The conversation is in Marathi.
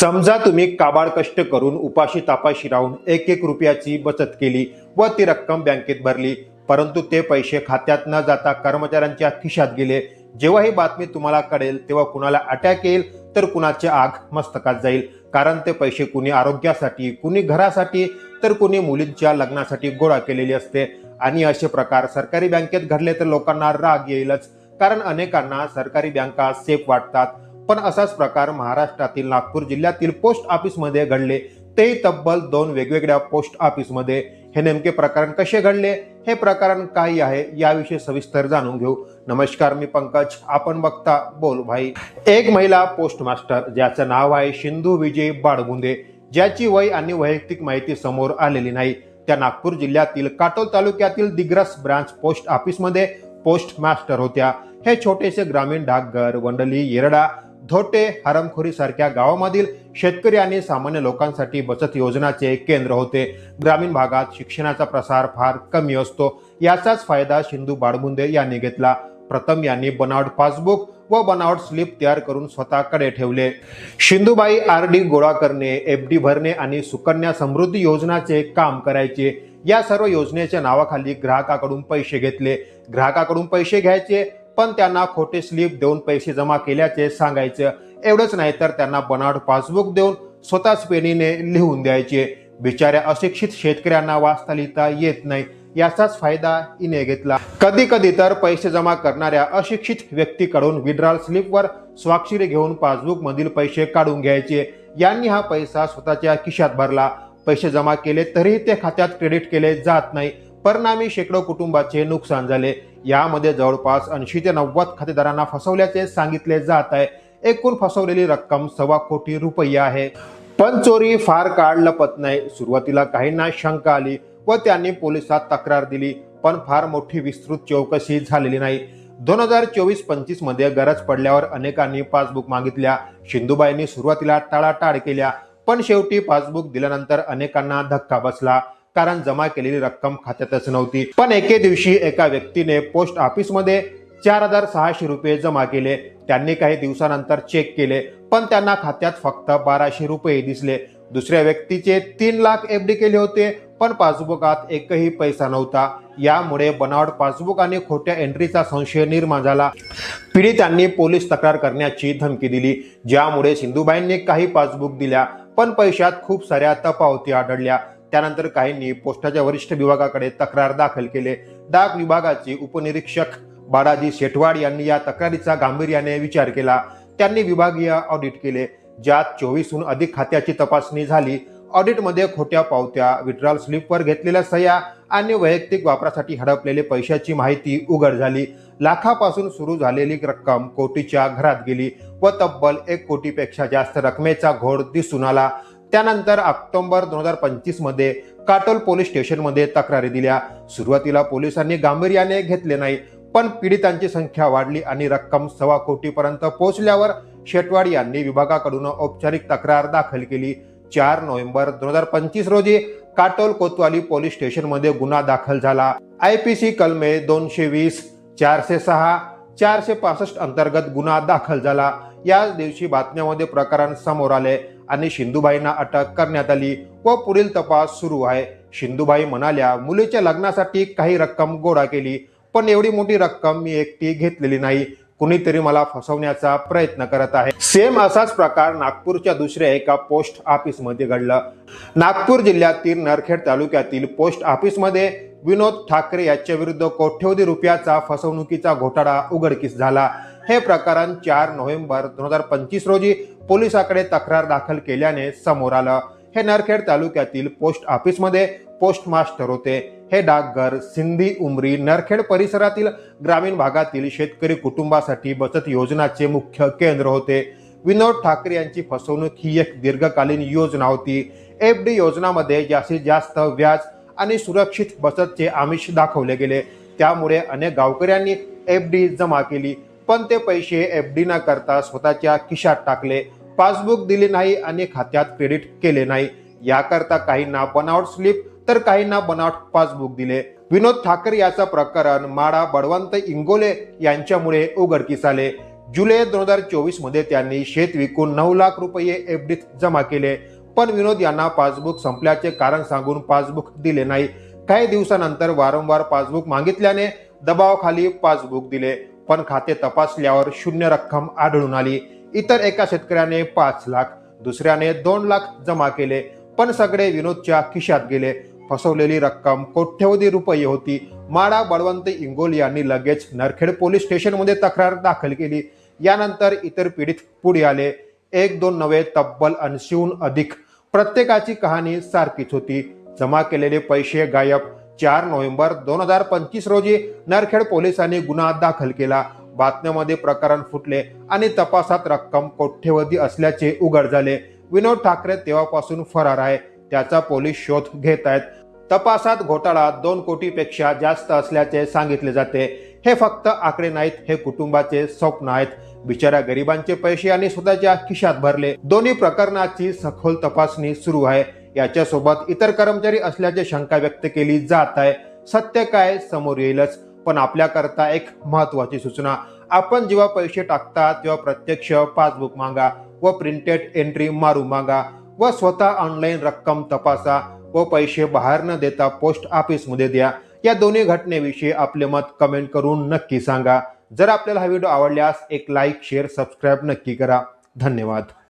समजा तुम्ही काबाड कष्ट करून उपाशी तापाशी राहून एक एक रुपयाची बचत केली व ती रक्कम बँकेत भरली परंतु ते पैसे खात्यात न जाता कर्मचाऱ्यांच्या खिशात गेले. जेव्हा ही बातमी तुम्हाला कळेल तेव्हा कुणाला अटॅक येईल तर कुणाची आग मस्तकात जाईल. कारण ते पैसे कुणी आरोग्यासाठी कुणी घरासाठी तर कुणी मुलींच्या लग्नासाठी गोळा केलेली असते. आणि असे प्रकार सरकारी बँकेत घडले तर लोकांना राग येईलच. कारण अनेकांना सरकारी बँका सेफ वाटतात. पण असाच प्रकार महाराष्ट्रातील नागपूर जिल्ह्यातील पोस्ट ऑफिसमध्ये घडले. ते तब्बल दोन वेगवेगळ्या पोस्ट ऑफिसमध्ये. हे नेमके प्रकरण कसे घडले? हे प्रकरण काय आहे? याविषयी सविस्तर जाणून घेऊ. नमस्कार मी पंकज. आपण बघता बोल भाई. एक महिला पोस्ट मास्टर ज्याचं नाव आहे सिंधू विजय बाडगुंदे ज्याची वय आणि वैयक्तिक माहिती समोर आलेली नाही. त्या नागपूर जिल्ह्यातील काटोल तालुक्यातील दिग्रस ब्रांच पोस्ट ऑफिसमध्ये पोस्ट मास्टर होत्या. हे छोटेसे ग्रामीण डाकघर वंडली येरडा धोटे हरमखोरी सारख्या गावामधील शेतकरी आणि सामान्य लोकांसाठी बचत योजनाचे केंद्र होते. ग्रामीण भागात शिक्षणाचा प्रसार फार कमी असतो. याचाच फायदा सिंधू बाडमुंदे यांनी घेतला. प्रथम यांनी बनावट पासबुक व बनावट स्लिप तयार करून स्वतःकडे ठेवले. शिंदूबाई आर डी गोळा करणे एफ डी भरणे आणि सुकन्या समृद्धी योजनाचे काम करायचे. या सर्व योजनेच्या नावाखाली ग्राहकाकडून पैसे घेतले. ग्राहकाकडून पैसे घ्यायचे पण त्यांना खोटे स्लिप देऊन पैसे जमा केल्याचे सांगायचं. एवढंच नाही तर त्यांना बनावट पासबुक देऊन स्वतःच पेनीने लिहून द्यायचे. बिचाऱ्या अशिक्षित शेतकऱ्यांना वाचता लिहिता येत नाही. याचाच फायदा इने घेतला. कधी कधी तर पैसे जमा करणाऱ्या अशिक्षित व्यक्तीकडून विड्रॉल स्लिपवर स्वाक्षरी घेऊन पासबुक मधील पैसे काढून घ्यायचे. यांनी हा पैसा स्वतःच्या खिशात भरला. पैसे जमा केले तरीही ते खात्यात क्रेडिट केले जात नाही. परिणामी शेकडो कुटुंबाचे नुकसान झाले. यामध्ये जवळपास ऐंशी ते नव्वद खातेदारांना फसवल्याचे सांगितले जात आहे. एकूण फसवलेली रक्कम सव्वा कोटी रुपये आहे. पण चोरी फार काळ लपत नाही. सुरुवातीला काहींना शंका आली व त्यांनी पोलिसात तक्रार दिली पण फार मोठी विस्तृत चौकशी झालेली नाही. दोन हजार चोवीस पंचवीसमध्ये गरज पडल्यावर अनेकांनी पासबुक मागितल्या सिंधुबाईंनी सुरुवातीला टाळाटाळ केल्या पण शेवटी पासबुक दिल्यानंतर अनेकांना धक्का बसला. कारण जमा केलेली रक्कम खात्यातच नव्हती. पण एके दिवशी एका व्यक्तीने पोस्ट ऑफिसमध्ये चार हजार सहाशे रुपये जमा केले. त्यांनी काही दिवसानंतर चेक केले पण त्यांना खात्यात फक्त बाराशे रुपये दिसले. दुसऱ्या व्यक्तीचे तीन लाख एफ डी केले होते पण पासबुकात एकही पैसा नव्हता. यामुळे बनावट पासबुक आणि खोट्या एंट्रीचा संशय निर्माण झाला. पीडितांनी पोलीस तक्रार करण्याची धमकी दिली ज्यामुळे सिंधुबाईंनी काही पासबुक दिल्या पण पैशात खूप साऱ्या तपावती आढळल्या. त्यानंतर काहींनी पोस्टाच्या वरिष्ठ विभागाकडे तक्रार दाखल केले. डाक विभागाचे उपनिरीक्षक बाळाजी शेटवाड यांनी या तक्रारीचा गांभीर्याने विचार केला. त्यांनी विभागीय ऑडिट केले. ज्यात चोवीसहून अधिक खात्याची तपासणी झाली. ऑडिटमध्ये खोट्या पावत्या विड्रॉल स्लिपवर घेतलेल्या सह्या आणि वैयक्तिक वापरासाठी हडपलेले पैशाची माहिती उघड झाली. लाखापासून सुरू झालेली रक्कम कोटीच्या घरात गेली व तब्बल एक कोटीपेक्षा जास्त रकमेचा घोड दिसून आला. त्यानंतर ऑक्टोबर दोन हजार पंचवीसमध्ये काटोल पोलीस स्टेशनमध्ये तक्रारी दिल्या. सुरुवातीला पोलिसांनी गांभीर्याने घेतले नाही पण पीडितांची संख्या वाढली आणि रक्कम सव्वा कोटीपर्यंत पोहोचल्यावर शेटवाड यांनी विभागाकडून औपचारिक तक्रार दाखल केली. चार नोव्हेंबर दोन हजार पंचवीस रोजी काटोल कोतवाली पोलीस स्टेशनमध्ये गुन्हा दाखल झाला. आय पी सी कलमे दोनशे वीस चारशे सहा चारशे पासष्ट अंतर्गत गुन्हा दाखल झाला. याच दिवशी बातम्यामध्ये प्रकरण समोर आले. आणि शिंदूबाईंना अटक करण्यात आली व पुढील तपास सुरू आहे. शिंदूबाई म्हणाल्या मुलीच्या लग्नासाठी काही रक्कम गोळा केली पण एवढी मोठी रक्कम मी एकटी घेतलेली नाही. कुणीतरी मला फसवण्याचा प्रयत्न करत आहे. सेम असाच प्रकार नागपूरच्या दुसऱ्या एका पोस्ट ऑफिसमध्ये घडलं. नागपूर जिल्ह्यातील नरखेड तालुक्यातील पोस्ट ऑफिसमध्ये विनोद ठाकरे याच्या विरुद्ध कोट्यवधी रुपयाचा फसवणुकीचा घोटाळा उघडकीस झाला. हे प्रकरण चार नोव्हेंबर दोन हजार पंचवीस रोजी पोलिसाकडे तक्रार दाखल केल्याने समोर आलं. हे नरखेड तालुक्यातील पोस्ट ऑफिसमध्ये पोस्ट मास्टर होते. हे डाकघर सिंधी उमरी नरखेड परिसरातील ग्रामीण भागातील शेतकरी कुटुंबासाठी बचत योजनाचे मुख्य केंद्र होते. विनोद ठाकरे यांची फसवणूक ही एक दीर्घकालीन योजना होती. एफ डी योजनामध्ये जास्तीत जास्त व्याज आणि सुरक्षित बचतचे आमिष दाखवले गेले. त्यामुळे अनेक गावकऱ्यांनी एफ डी जमा केली. पण ते पैसे एफ डी न करता स्वतःच्या खिशात टाकले. पासबुक दिले नाही आणि खात्यात क्रेडिट केले नाही. याकरता काहींना बनावट स्लिप तर काहींना बनावट पासबुक दिले. विनोद ठाकरे याचं प्रकरण माडा बळवंत इंगोले यांच्यामुळे उघडकीस आले. जुलै दोन हजार चोवीसमध्ये त्यांनी शेत विकून नऊ लाख रुपये एफ डीत जमा केले. पण विनोद यांना पासबुक संपल्याचे कारण सांगून पासबुक दिले नाही. काही दिवसानंतर वारंवार पासबुक मागितल्याने दबावाखाली पासबुक दिले. पण खाते तपासल्यावर शून्य रक्कम आढळून आली. इतर एका शेतकऱ्याने पाच लाख दुसऱ्याने दोन लाख जमा केले पण सगळे विनोदच्या खिशात गेले. फसवलेली रक्कम कोट्यवधी रुपये होती. माडा बळवंत इंगोल यांनी लगेच नरखेड पोलीस स्टेशनमध्ये तक्रार दाखल केली. यानंतर इतर पीडित पुढे आले. एक दोन नव्हे तब्बल ऐंशीहून अधिक. प्रत्येकाची कहाणी सारखीच होती. जमा केलेले पैसे गायब. चार नोव्हेंबर दोन हजार पंचवीस रोजी नरखेड पोलिसांनी गुन्हा दाखल केला. बातम्यामध्ये प्रकरण फुटले आणि तपासात रक्कम कोठ्यवधी असल्याचे उघड झाले. विनोद ठाकरे तेव्हापासून फरार आहे. त्याचा पोलीस शोध घेत आहेत. तपासात घोटाळा दोन कोटीपेक्षा जास्त असल्याचे सांगितले जाते. हे फक्त आकडे नाहीत हे कुटुंबाचे स्वप्न आहेत. बिचाऱ्या गरिबांचे पैसे आणि स्वतःच्या खिशात भरले. दोन्ही प्रकरणाची सखोल तपासणी सुरू आहे. याच्यासोबत इतर कर्मचारी असल्याची शंका व्यक्त केली जात आहे. सत्य काय? समोर येईलच. पण आपल्याकरता एक महत्वाची सूचना. आपण जेव्हा पैसे टाकता तेव्हा प्रत्यक्ष पासबुक मागा व प्रिंटेड एंट्री मारून मागा व स्वतः ऑनलाईन रक्कम तपासा व पैसे बाहेर न देता पोस्ट ऑफिसमध्ये द्या. या दोन्ही घटनेविषयी आपले मत कमेंट करून नक्की सांगा. जर आपल्याला हा व्हिडिओ आवडल्यास एक लाईक शेअर सबस्क्राईब नक्की करा. धन्यवाद.